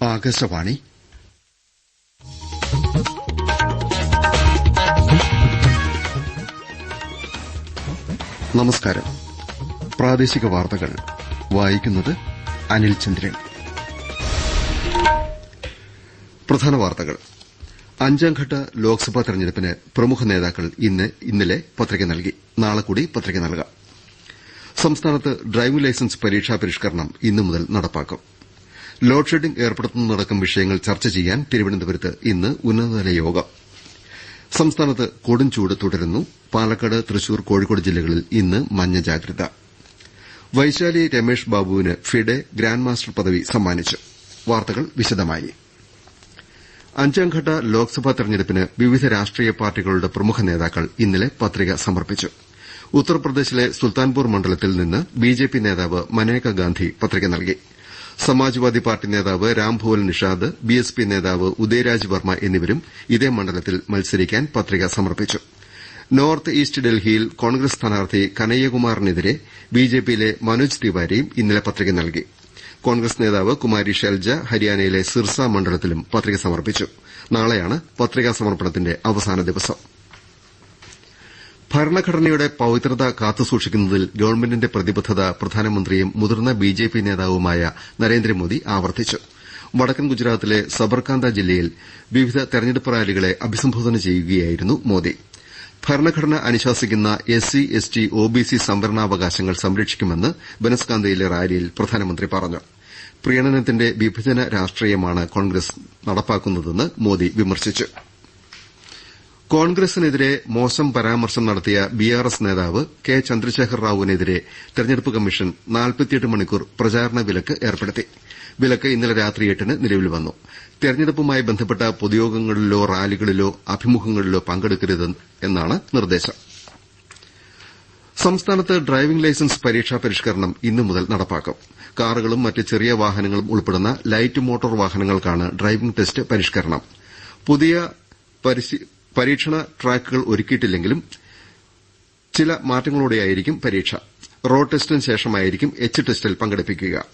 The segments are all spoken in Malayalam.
ആകാശവാണി. നമസ്കാരം. പ്രാദേശിക വാർത്തകൾ. വായിക്കുന്നത് അനിൽ ചന്ദ്രൻ. പ്രധാന വാർത്തകൾ. അഞ്ചാംഘട്ട ലോക്സഭാ തെരഞ്ഞെടുപ്പിന് പ്രമുഖ നേതാക്കൾ ഇന്ന് ഇന്നലെ പത്രിക നൽകി. നാളെ കൂടി പത്രിക നൽകാം. സംസ്ഥാനത്ത് ഡ്രൈവിംഗ് ലൈസൻസ് പരീക്ഷാ പരിഷ്കരണം ഇന്നു മുതൽ നടപ്പാക്കും. ലോഡ് ഷെഡിംഗ് ഏർപ്പെടുത്തുന്നതടക്കം വിഷയങ്ങൾ ചർച്ച ചെയ്യാൻ തിരുവനന്തപുരത്ത് ഇന്ന് ഉന്നതതല യോഗം. സംസ്ഥാനത്ത് കൊടുംചൂട് തുടരുന്നു. പാലക്കാട് തൃശൂർ കോഴിക്കോട് ജില്ലകളിൽ ഇന്ന് മഞ്ഞ ജാഗ്രത. വൈശാലി രമേഷ് ബാബുവിന് ഫിഡെ ഗ്രാൻഡ് മാസ്റ്റർ പദവി സമ്മാനിച്ചു. വാർത്തകൾ വിശദമായി. അഞ്ചാംഘട്ട ലോക്സഭാ തെരഞ്ഞെടുപ്പിന് വിവിധ രാഷ്ട്രീയ പാർട്ടികളുടെ പ്രമുഖ നേതാക്കൾ ഇന്നലെ പത്രിക സമർപ്പിച്ചു. ഉത്തർപ്രദേശിലെ സുൽത്താൻപൂർ മണ്ഡലത്തിൽ നിന്ന് ബിജെപി നേതാവ് മനേക ഗാന്ധി പത്രിക നൽകി. സമാജ്വാദി പാർട്ടി നേതാവ് രാംഭുവൽ നിഷാദ് ബിഎസ്പി നേതാവ് ഉദയരാജ് വർമ്മ എന്നിവരും ഇതേ മണ്ഡലത്തിൽ മത്സരിക്കാൻ പത്രിക സമർപ്പിച്ചു. നോർത്ത് ഈസ്റ്റ് ഡൽഹിയിൽ കോൺഗ്രസ് സ്ഥാനാർത്ഥി കനയ്യകുമാറിനെതിരെ ബിജെപിയിലെ മനോജ് തിവാരിയും ഇന്നലെ പത്രിക നൽകി. കോൺഗ്രസ് നേതാവ് കുമാരി ഷെൽജ ഹരിയാനയിലെ സിർസ മണ്ഡലത്തിലും പത്രിക സമർപ്പിച്ചു. നാളെയാണ് പത്രികാ സമർപ്പണത്തിന്റെ അവസാന ദിവസം. ഭരണഘടനയുടെ പവിത്രത കാത്തുസൂക്ഷിക്കുന്നതിൽ ഗവൺമെന്റിന്റെ പ്രതിബദ്ധത പ്രധാനമന്ത്രിയും മുതിർന്ന ബിജെപി നേതാവുമായ നരേന്ദ്രമോദി ആവർത്തിച്ചു. വടക്കൻ ഗുജറാത്തിലെ സബർകാന്ത ജില്ലയിൽ വിവിധ തെരഞ്ഞെടുപ്പ് റാലികളെ അഭിസംബോധന ചെയ്യുകയായിരുന്നു മോദി. ഭരണഘടന അനുശാസിക്കുന്ന എസ്സി എസ്ടി ഒബിസി സംവരണാവകാശങ്ങൾ സംരക്ഷിക്കുമെന്ന് ബനസ്കാന്തയിലെ റാലിയിൽ പ്രധാനമന്ത്രി പറഞ്ഞു. പ്രീണനത്തിന്റെ വിഭജന രാഷ്ട്രീയമാണ് കോൺഗ്രസ് നടപ്പാക്കുന്നതെന്ന് മോദി വിമർശിച്ചു. കോൺഗ്രസിനെതിരെ മോശം പരാമർശം നടത്തിയ ബി ആർ എസ് നേതാവ് കെ ചന്ദ്രശേഖർ റാവുവിനെതിരെ തെരഞ്ഞെടുപ്പ് കമ്മീഷൻ നാൽപ്പത്തിയെട്ട് മണിക്കൂർ പ്രചാരണ വിലക്ക് ഏർപ്പെടുത്തി. വിലക്ക് ഇന്നലെ രാത്രി എട്ടിന് നിലവിൽ വന്നു. തെരഞ്ഞെടുപ്പുമായി ബന്ധപ്പെട്ട പൊതുയോഗങ്ങളിലോ റാലികളിലോ അഭിമുഖങ്ങളിലോ പങ്കെടുക്കരുതെന്നാണ് നിർദ്ദേശം. സംസ്ഥാനത്ത് ഡ്രൈവിംഗ് ലൈസൻസ് പരീക്ഷാ പരിഷ്കരണം ഇന്നു മുതൽ നടപ്പാക്കും. കാറുകളും മറ്റ് ചെറിയ വാഹനങ്ങളും ഉൾപ്പെടുന്ന ലൈറ്റ് മോട്ടോർ വാഹനങ്ങൾക്കാണ് ഡ്രൈവിംഗ് ടെസ്റ്റ് പരിഷ്കരണം. പുതിയ പരീക്ഷണ ട്രാക്കുകൾ ഒരുക്കിയിട്ടില്ലെങ്കിലും ചില മാറ്റങ്ങളോടെയായിരിക്കും പരീക്ഷ. റോഡ് ടെസ്റ്റിന് ശേഷമായിരിക്കും എച്ച് ടെസ്റ്റിൽ പങ്കെടുപ്പിക്കുക.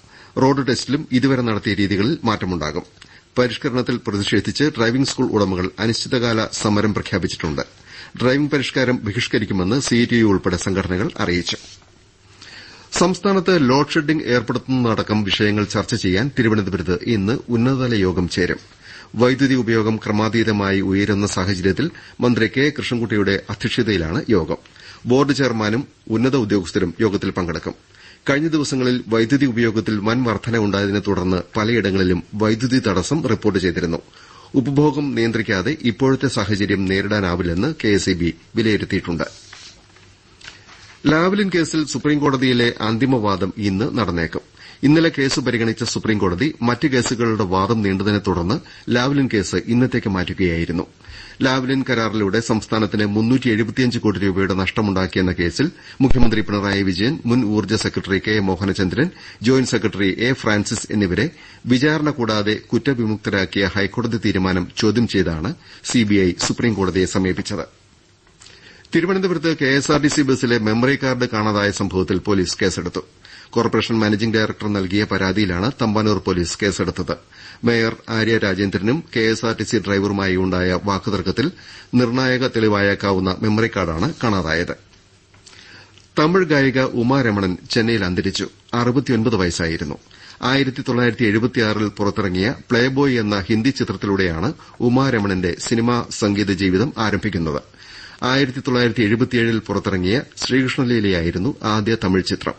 റോഡ് ടെസ്റ്റിലും ഇതുവരെ നടത്തിയ രീതികളിൽ മാറ്റമുണ്ടാകും. പരിഷ്കരണത്തിൽ പ്രതിഷേധിച്ച് ഡ്രൈവിംഗ് സ്കൂൾ ഉടമകൾ അനിശ്ചിതകാല സമരം പ്രഖ്യാപിച്ചിട്ടുണ്ട്. ഡ്രൈവിംഗ് പരിഷ്കാരം ബഹിഷ്കരിക്കുമെന്ന് സിഐടിയു ഉൾപ്പെടെ സംഘടനകൾ അറിയിച്ചു. സംസ്ഥാനത്ത് ലോഡ് ഷെഡിംഗ് ഏർപ്പെടുത്തുന്നതടക്കം വിഷയങ്ങൾ ചർച്ച ചെയ്യാൻ തിരുവനന്തപുരത്ത് ഇന്ന് ഉന്നതതല യോഗം ചേരും. വൈദ്യുതി ഉപയോഗം ക്രമാതീതമായി ഉയരുന്ന സാഹചര്യത്തിൽ മന്ത്രി കെ കൃഷ്ണൻകുട്ടിയുടെ അധ്യക്ഷതയിലാണ് യോഗം. ബോർഡ് ചെയർമാനും ഉന്നത ഉദ്യോഗസ്ഥരും യോഗത്തിൽ പങ്കെടുക്കും. കഴിഞ്ഞ ദിവസങ്ങളിൽ വൈദ്യുതി ഉപയോഗത്തിൽ വൻ വർധന ഉണ്ടായതിനെ തുടർന്ന് പലയിടങ്ങളിലും വൈദ്യുതി തടസ്സം റിപ്പോർട്ട് ചെയ്തിരുന്നു. ഉപഭോഗം നിയന്ത്രിക്കാതെ ഇപ്പോഴത്തെ സാഹചര്യം നേരിടാനാവില്ലെന്ന് കെഎസ്ഇബി വിലയിരുത്തിയിട്ടുണ്ട്. ലാവ്ലിൻ കേസിൽ സുപ്രീംകോടതിയിലെ അന്തിമവാദം ഇന്ന് നടന്നേക്കും. ഇന്നലെ കേസ് പരിഗണിച്ച സുപ്രീംകോടതി മറ്റ് കേസുകളുടെ വാദം നീണ്ടതിനെ തുടർന്ന് ലാവ്ലിൻ കേസ് ഇന്നത്തേക്ക് മാറ്റുകയായിരുന്നു. ലാവ്ലിൻ കരാറിലൂടെ സംസ്ഥാനത്തിന് കോടി രൂപയുടെ നഷ്ടമുണ്ടാക്കിയെന്ന കേസിൽ മുഖ്യമന്ത്രി പിണറായി വിജയൻ മുൻ ഊർജ secretary K Mohanachandran joint secretary A Francis എന്നിവരെ വിചാരണ കൂടാതെ കുറ്റവിമുക്തരാക്കിയ ഹൈക്കോടതി തീരുമാനം ചോദ്യം ചെയ്താണ് സിബിഐ സുപ്രീംകോടതിയെ സമീപിച്ചത്. തിരുവനന്തപുരത്ത് കെഎസ്ആർടിസി ബസിലെ മെമ്മറി കാർഡ് കാണാതായ സംഭവത്തിൽ പോലീസ് കേസെടുത്തു. കോർപ്പറേഷൻ മാനേജിംഗ് ഡയറക്ടർ നൽകിയ പരാതിയിലാണ് തമ്പാനൂർ പോലീസ് കേസെടുത്തത്. മേയർ ആര്യ രാജേന്ദ്രനും കെഎസ്ആർടിസി ഡ്രൈവറുമായി ഉണ്ടായ വാക്കുതർക്കത്തിൽ നിർണായക തെളിവായേക്കാവുന്ന മെമ്മറി കാർഡാണ് കാണാതായത്. തമിഴ് ഗായിക ഉമാരമണൻ ചെന്നൈയിൽ അന്തരിച്ചു. വയസ്സായിരുന്നു. പുറത്തിറങ്ങിയ പ്ലേബോയ് എന്ന ഹിന്ദി ചിത്രത്തിലൂടെയാണ് ഉമാരമണന്റെ സിനിമാ സംഗീത ജീവിതം ആരംഭിക്കുന്നത്. പുറത്തിറങ്ങിയ ശ്രീകൃഷ്ണലീലയായിരുന്നു ആദ്യ തമിഴ് ചിത്രം.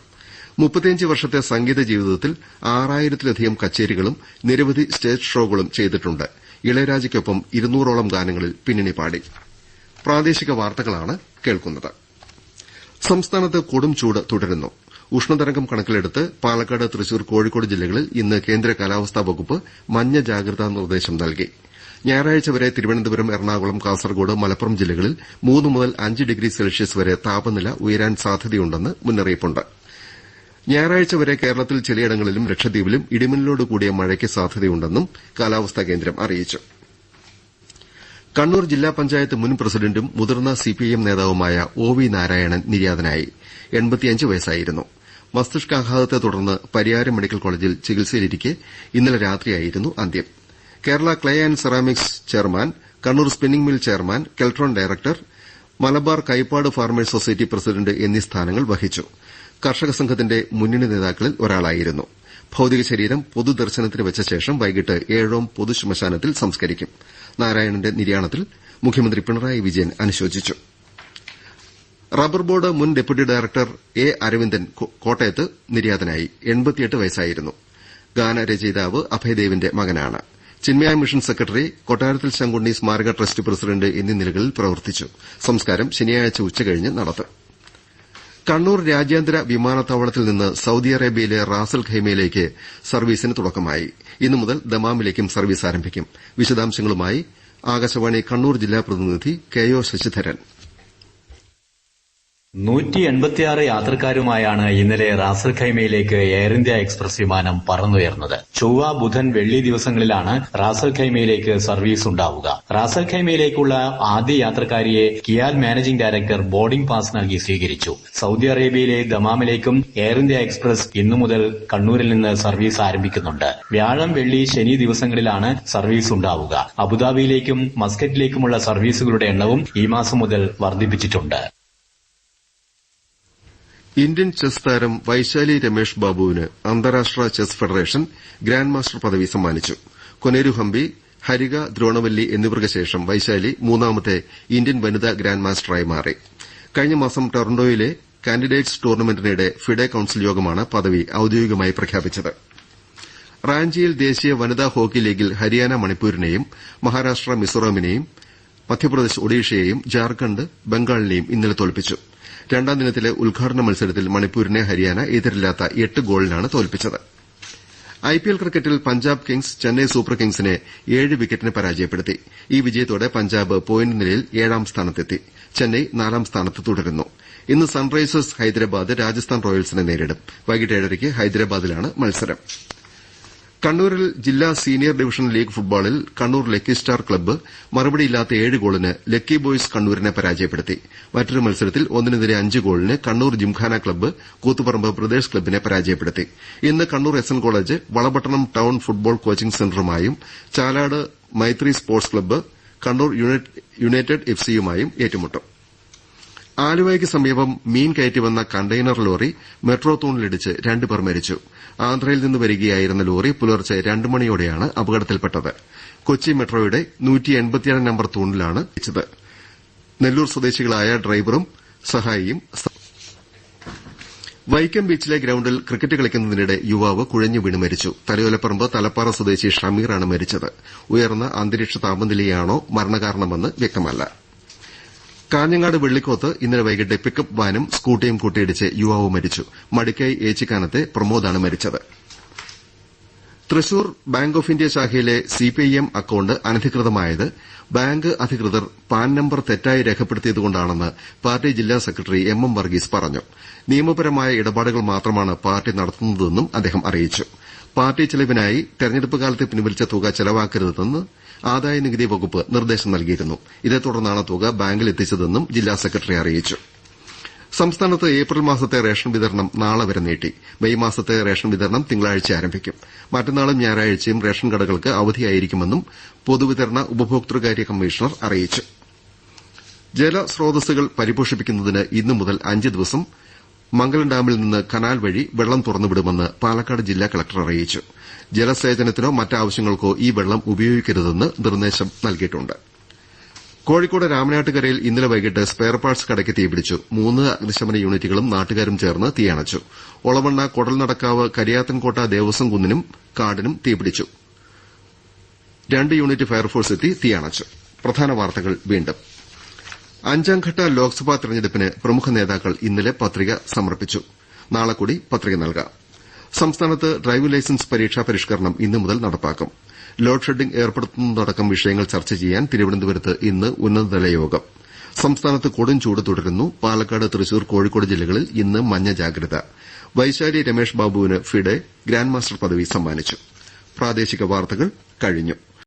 മുപ്പത്തിയഞ്ച് വർഷത്തെ സംഗീത ജീവിതത്തിൽ ആറായിരത്തിലധികം കച്ചേരികളും നിരവധി സ്റ്റേജ് ഷോകളും ചെയ്തിട്ടുണ്ട്. ഇളയരാജയ്ക്കൊപ്പം ഇരുന്നൂറോളം ഗാനങ്ങളിൽ പിന്നണി പാടി. സംസ്ഥാനത്ത് കൊടും ചൂട് തുടരുന്നു. ഉഷ്ണതരംഗം കണക്കിലെടുത്ത് പാലക്കാട് തൃശൂർ കോഴിക്കോട് ജില്ലകളിൽ ഇന്ന് കേന്ദ്ര കാലാവസ്ഥാ വകുപ്പ് മഞ്ഞ ജാഗ്രതാ നിർദ്ദേശം നൽകി. ഞായറാഴ്ച വരെ തിരുവനന്തപുരം എറണാകുളം കാസർകോട് മലപ്പുറം ജില്ലകളിൽ മൂന്ന് മുതൽ അഞ്ച് ഡിഗ്രി സെൽഷ്യസ് വരെ താപനില ഉയരാൻ സാധ്യതയുണ്ടെന്ന് മുന്നറിയിപ്പുണ്ട്. ഞായറാഴ്ച വരെ കേരളത്തിൽ ചിലയിടങ്ങളിലും ലക്ഷദ്വീപിലും ഇടിമിന്നലോട് കൂടിയ മഴയ്ക്ക് സാധ്യതയുണ്ടെന്നും കാലാവസ്ഥാ കേന്ദ്രം അറിയിച്ചു. കണ്ണൂർ ജില്ലാ പഞ്ചായത്ത് മുൻ പ്രസിഡന്റും മുതിർന്ന സിപിഐഎം നേതാവുമായ ഒ വി നാരായണൻ നിര്യാതനായി. വയസ്സായിരുന്നു. മസ്തിഷ്കാഘാതത്തെ തുടർന്ന് പരിയാരം മെഡിക്കൽ കോളേജിൽ ചികിത്സയിലിരിക്കെ ഇന്നലെ രാത്രിയായിരുന്നു അന്ത്യം. Kerala clay and ceramics chairman Kannur spinning mill chairman Keltron director Malabar Kaipad farmers society president എന്നീ സ്ഥാനങ്ങൾ വഹിച്ചു. കർഷക സംഘത്തിന്റെ മുന്നണി നേതാക്കളിൽ ഒരാളായിരുന്നു. ഭൌതിക ശരീരം പൊതുദർശനത്തിന് വെച്ച ശേഷം വൈകിട്ട് ഏഴോം പൊതുശ്മശാനത്തിൽ സംസ്കരിക്കും. നാരായണന്റെ നിര്യാണത്തിൽ മുഖ്യമന്ത്രി പിണറായി വിജയൻ അനുശോചിച്ചു. റബ്ബർ ബോർഡ് മുൻ ഡെപ്യൂട്ടി ഡയറക്ടർ എ അരവിന്ദൻ കോട്ടയത്ത് നിര്യാതനായി. വയസ്സായിരുന്നു. ഗാനരചയിതാവ് അഭയദേവിന്റെ മകനാണ്. ചിന്മയ മിഷൻ സെക്രട്ടറി കൊട്ടാരത്തിൽ ശങ്കുണ്ണി സ്മാരക ട്രസ്റ്റ് പ്രസിഡന്റ് എന്നീ നിലകളിൽ പ്രവർത്തിച്ചു. സംസ്കാരം ശനിയാഴ്ച ഉച്ചകഴിഞ്ഞ് നടത്തും. കണ്ണൂർ രാജ്യാന്തര വിമാനത്താവളത്തിൽ നിന്ന് സൌദി അറേബ്യയിലെ റാസൽ ഖൈമയിലേക്ക് സർവീസിന് തുടക്കമായി. ഇന്നു മുതൽ ദമാമിലേക്കും സർവീസ് ആരംഭിക്കും. വിശദാംശങ്ങളുമായി ആകാശവാണി കണ്ണൂർ ജില്ലാ പ്രതിനിധി കെ ഒ ശശിധരൻ. നൂറ്റി എൺപത്തിയാറ് യാത്രക്കാരുമായാണ് ഇന്നലെ റാസൽ ഖൈമയിലേക്ക് എയർ ഇന്ത്യ എക്സ്പ്രസ് വിമാനം പറന്നുയർന്നത്. ചൊവ്വ ബുധൻ വെള്ളി ദിവസങ്ങളിലാണ് റാസൽ ഖൈമയിലേക്ക് സർവീസ് ഉണ്ടാവുക. റാസൽ ഖൈമയിലേക്കുള്ള ആദ്യ യാത്രക്കാരിയെ KIAL managing director boarding pass നൽകി സ്വീകരിച്ചു. സൌദി അറേബ്യയിലെ ദമാമിലേക്കും എയർ ഇന്ത്യ എക്സ്പ്രസ് ഇന്നു മുതൽ കണ്ണൂരിൽ നിന്ന് സർവീസ് ആരംഭിക്കുന്നുണ്ട്. വ്യാഴം വെള്ളി ശനി ദിവസങ്ങളിലാണ് സർവീസ് ഉണ്ടാവുക. അബുദാബിയിലേക്കും മസ്കറ്റിലേക്കുമുള്ള സർവീസുകളുടെ എണ്ണവും ഈ മാസം മുതൽ വർദ്ധിപ്പിച്ചിട്ടുണ്ട്. ഇന്ത്യൻ ചെസ് താരം വൈശാലി രമേഷ് ബാബുവിന് അന്താരാഷ്ട്ര ചെസ് ഫെഡറേഷൻ ഗ്രാൻഡ് മാസ്റ്റർ പദവി സമ്മാനിച്ചു. കൊനേരു ഹംപി ഹരിക ദ്രോണവല്ലി എന്നിവർക്ക് ശേഷം വൈശാലി മൂന്നാമത്തെ ഇന്ത്യൻ വനിതാ ഗ്രാൻഡ് മാസ്റ്ററായി മാറി. കഴിഞ്ഞ മാസം ടൊറന്റോയിലെ കാൻഡിഡേറ്റ്സ് ടൂർണമെന്റിനിടെ ഫിഡെ കൌൺസിൽ യോഗമാണ് പദവി ഔദ്യോഗികമായി പ്രഖ്യാപിച്ചത്. റാഞ്ചിയിൽ ദേശീയ വനിതാ ഹോക്കി ലീഗിൽ ഹരിയാന മണിപ്പൂരിനെയും മഹാരാഷ്ട്ര മിസോറാമിനെയും മധ്യപ്രദേശ് ഒഡീഷയെയും ജാർഖണ്ഡ് ബംഗാളിനെയും ഇന്നലെ തോൽപ്പിച്ചു. രണ്ടാം ദിനത്തിലെ ഉദ്ഘാടന മത്സരത്തിൽ മണിപ്പൂരിനെ ഹരിയാന എതിരില്ലാത്ത എട്ട് ഗോളിനാണ് തോൽപ്പിച്ചത്. ഐപിഎൽ ക്രിക്കറ്റിൽ പഞ്ചാബ് കിങ്സ് ചെന്നൈ സൂപ്പർ കിങ്സിനെ ഏഴ് വിക്കറ്റിന് പരാജയപ്പെടുത്തി. ഈ വിജയത്തോടെ പഞ്ചാബ് പോയിന്റ് നിലയിൽ ഏഴാം സ്ഥാനത്തെത്തി. ചെന്നൈ നാലാം സ്ഥാനത്ത് തുടരുന്നു. ഇന്ന് സൺറൈസേഴ്സ് ഹൈദരാബാദ് രാജസ്ഥാൻ റോയൽസിനെ നേരിടും. വൈകിട്ട് ഏഴരയ്ക്ക് ഹൈദരാബാദിലാണ് മത്സരം. കണ്ണൂരിൽ ജില്ലാ സീനിയർ ഡിവിഷൻ ലീഗ് ഫുട്ബോളിൽ കണ്ണൂർ ലക്കി സ്റ്റാർ ക്ലബ്ബ് മറുപടിയില്ലാത്ത ഏഴ് ഗോളിന് ലക്കി ബോയ്സ് കണ്ണൂരിനെ പരാജയപ്പെടുത്തി. മറ്റൊരു മത്സരത്തിൽ ഒന്നിനെതിരെ അഞ്ച് ഗോളിന് കണ്ണൂർ ജിംഖാന ക്ലബ്ബ് കൂത്തുപറമ്പ് ബ്രദേഴ്സ് ക്ലബ്ബിനെ പരാജയപ്പെടുത്തി. ഇന്ന് Kannur S N college Valapattanam town football coaching സെന്ററുമായും Chalad Maithri sports club Kannur united F സിയുമായും ഏറ്റുമുട്ടും. ആലുവയ്ക്ക് സമീപം മീൻ കയറ്റിവന്ന കണ്ടെയ്നർ ലോറി മെട്രോ തൂണിലിടിച്ച് രണ്ടുപേർ മരിച്ചു. ആന്ധ്രയിൽ നിന്ന് വരികയായിരുന്ന ലോറി പുലർച്ചെ രണ്ട് മണിയോടെയാണ് അപകടത്തിൽപ്പെട്ടത്. കൊച്ചി മെട്രോയുടെ നമ്പർ തൂണിലാണ് ഇടിച്ചത് നെല്ലൂർ സ്വദേശികളായ ഡ്രൈവറും സഹായിയും വൈക്കം ബീച്ചിലെ ഗ്രൌണ്ടിൽ ക്രിക്കറ്റ് കളിക്കുന്നതിനിടെ യുവാവ് കുഴഞ്ഞു വീണ് മരിച്ചു. തലയോലപ്പറമ്പ് തലപ്പാറ സ്വദേശി ഷമീറാണ് മരിച്ചത്. ഉയർന്ന അന്തരീക്ഷ താപനിലയാണോ മരണകാരണമെന്ന് വ്യക്തമല്ല. കാഞ്ഞങ്ങാട് വെള്ളിക്കോത്ത് ഇന്നലെ വൈകിട്ട് പിക്കപ്പ് വാനും സ്കൂട്ടിയും കൂട്ടിയിടിച്ച് യുവാവ് മരിച്ചു. മടിക്കൈ ഏച്ചിക്കാനത്തെ പ്രമോദാണ് മരിച്ചത്. തൃശൂർ ബാങ്ക് ഓഫ് ഇന്ത്യ ശാഖയിലെ സിപിഐഎം അക്കൌണ്ട് അനധികൃതമായത്. ബാങ്ക് അധികൃതർ പാൻ നമ്പർ തെറ്റായി രേഖപ്പെടുത്തിയതുകൊണ്ടാണെന്ന് പാർട്ടി ജില്ലാ സെക്രട്ടറി എം എം വർഗീസ് പറഞ്ഞു. നിയമപരമായ ഇടപാടുകൾ മാത്രമാണ് പാർട്ടി നടത്തുന്നതെന്നും അദ്ദേഹം അറിയിച്ചു. പാർട്ടി ചെലവിനായി തെരഞ്ഞെടുപ്പ് കാലത്ത് പിൻവലിച്ച തുക ചെലവാക്കരുതെന്ന് ആദായനികുതി വകുപ്പ് നിർദ്ദേശം നൽകിയിരുന്നു. ഇതേ തുടർന്നാണ് തുക ബാങ്കിൽ എത്തിച്ചതെന്നും ജില്ലാ സെക്രട്ടറി അറിയിച്ചു. സംസ്ഥാനത്ത് ഏപ്രിൽ മാസത്തെ റേഷൻ വിതരണം നാളെ വരെ നീട്ടി. മെയ് മാസത്തെ റേഷൻ വിതരണം തിങ്കളാഴ്ച ആരംഭിക്കും. മറ്റന്നാളും ഞായറാഴ്ചയും റേഷൻ കടകൾക്ക് അവധിയായിരിക്കുമെന്നും പൊതുവിതരണ ഉപഭോക്തൃകാര്യ കമ്മീഷണർ അറിയിച്ചു. ജലസ്രോതസ്സുകൾ പരിപോഷിപ്പിക്കുന്നതിന് ഇന്നു മുതൽ അഞ്ച് ദിവസം മംഗലം ഡാമിൽ നിന്ന് കനാൽ വഴി വെള്ളം തുറന്നുവിടുമെന്ന് പാലക്കാട് ജില്ലാ കളക്ടർ അറിയിച്ചു. ജലസേചനത്തിനോ മറ്റാവശ്യങ്ങൾക്കോ ഈ വെള്ളം ഉപയോഗിക്കരുതെന്ന് നിർദ്ദേശം നൽകിയിട്ടുണ്ട്. കോഴിക്കോട് രാമനാട്ടുകരയിൽ ഇന്നലെ വൈകിട്ട് സ്പെയർ പാർട്സ് കടയ്ക്ക് തീപിടിച്ചു മൂന്ന് അഗ്നിശമന യൂണിറ്റുകളും നാട്ടുകാരും ചേർന്ന് തീയണച്ചു ഒളവണ്ണ കൊടൽനടക്കാവ് കരിയാത്തൻകോട്ട ദേവസ്വം കുന്നിനും കാടിനും തീപിടിച്ചു രണ്ട് യൂണിറ്റ് ഫയർഫോഴ്സ് എത്തി തീയണച്ചു പ്രധാന വാർത്തകൾ വീണ്ടും. അഞ്ചാംഘട്ട ലോക്സഭാ തെരഞ്ഞെടുപ്പിന് പ്രമുഖ നേതാക്കൾ ഇന്നലെ പത്രിക സമർപ്പിച്ചു. നാളെ കൂടി പത്രിക നൽകാം. സംസ്ഥാനത്ത് ഡ്രൈവിംഗ് ലൈസൻസ് പരീക്ഷാ പരിഷ്കരണം ഇന്നു മുതൽ നടപ്പാക്കും. ലോഡ് ഷെഡിംഗ് ഏർപ്പെടുത്തുന്നതടക്കം വിഷയങ്ങൾ ചർച്ച ചെയ്യാൻ തിരുവനന്തപുരത്ത് ഇന്ന് ഉന്നതതല യോഗം. സംസ്ഥാനത്ത് കൊടും ചൂട് തുടരുന്നു. പാലക്കാട് തൃശൂർ കോഴിക്കോട് ജില്ലകളിൽ ഇന്ന് മഞ്ഞ ജാഗ്രത. വൈശാലി രമേഷ് ബാബുവിന് ഫിഡെ ഗ്രാൻഡ് മാസ്റ്റർ പദവി സമ്മാനിച്ചു.